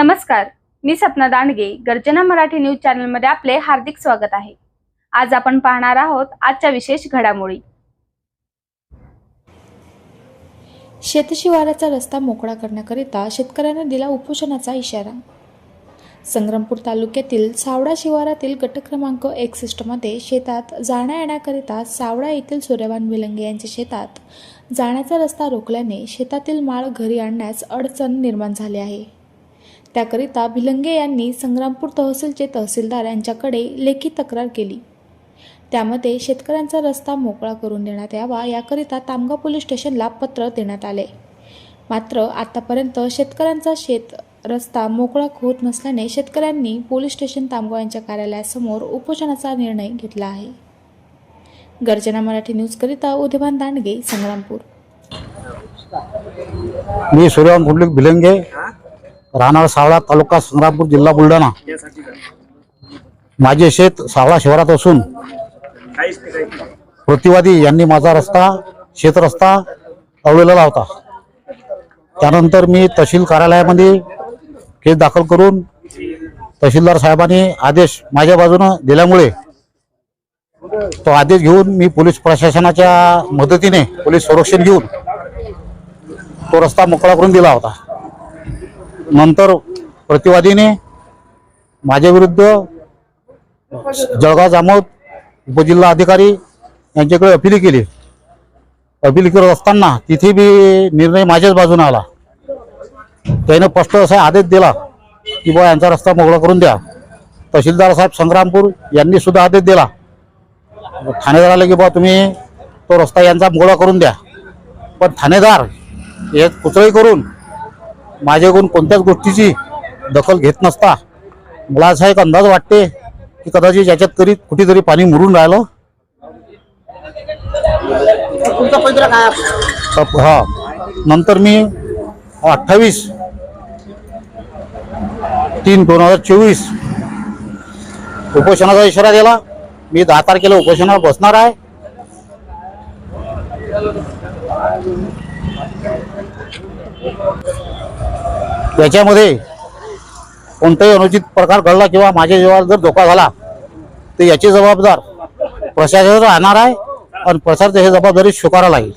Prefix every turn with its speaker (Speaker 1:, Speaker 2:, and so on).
Speaker 1: नमस्कार मी सपना दांडगे गर्जना मराठी न्यूज चॅनलमध्ये आपले हार्दिक स्वागत आहे. आज आपण पाहणार आहोत आजच्या विशेष घडामोडी.
Speaker 2: शेतशिवाराचा रस्ता मोकळा करण्याकरिता शेतकऱ्यांना दिला उपोषणाचा इशारा. संग्रामपूर तालुक्यातील सावडा शिवारातील गट क्रमांक एकसष्टमध्ये शेतात जाण्या येण्याकरिता सावडा येथील सूर्यवान विलंगे यांच्या शेतात जाण्याचा रस्ता रोखल्याने शेतातील माळ घरी आणण्यास अडचण निर्माण झाली आहे. त्याकरिता भिलंगे यांनी संग्रामपूर तहसीलचे तहसीलदार यांच्याकडे लेखी तक्रार केली. त्यामध्ये शेतकऱ्यांचा रस्ता मोकळा करून देण्यात यावा याकरिता तामगाव पोलीस स्टेशनला पत्र देण्यात आले. मात्र आतापर्यंत शेतकऱ्यांचा शेत रस्ता मोकळा होत नसल्याने शेतकऱ्यांनी पोलीस स्टेशन तामगाव यांच्या कार्यालयासमोर उपोषणाचा निर्णय घेतला आहे. गर्जना मराठी न्यूजकरिता उदयभान दांडगे संग्रामपूर.
Speaker 3: मी सूर्यवान कुंडलिक भिलंगे. राहणार सावळा तालुका संग्रामपूर जिल्हा बुलढाणा. माझे शेत सावळा शहरात असून प्रतिवादी यांनी माझा रस्ता शेत रस्ता अवलेला होता त्यानंतर मी तहसील कार्यालयामध्ये केस दाखल करून तहसीलदार साहेबांनी आदेश माझ्या बाजूनं दिल्यामुळे तो आदेश घेऊन मी पोलीस प्रशासनाच्या मदतीने पोलीस संरक्षण घेऊन तो रस्ता मोकळा करून दिला होता. नंतर प्रतिवादीने माझ्या विरुद्ध जळगाव जामोद उपजिल्हा अधिकारी यांच्याकडे अपील केली. अपील करत असताना तिथे बी निर्णय माझ्याच बाजूने आला. त्याने स्पष्ट असा आदेश दिला की बुवा यांचा रस्ता मोकळा करून द्या. तहसीलदार साहेब संग्रामपूर यांनी सुद्धा आदेश दिला. ठाणेदाराला की बुवा तुम्ही तो रस्ता यांचा मोकळा करून द्या. पण ठाणेदार हे कुचळी करून माझ्याकडून कोणत्याच गोष्टीची दखल घेत नसता. मला असा एक अंदाज वाटते की कदाचित याच्यात तरी कुठेतरी पाणी मुरून राहिलं. हा. नंतर मी अठ्ठावीस तीन दोन हजार चोवीस उपोषणाचा इशारा दिला. मी दहा तारखेला उपोषणावर बसणार आहे. याच्यामध्ये कोणताही अनुचित प्रकार घडला किंवा माझ्या जीवाला जर धोका झाला तर याची जबाबदार प्रशासन राहणार आहे आणि प्रशासन हे जबाबदारी स्वीकारायला लागेल.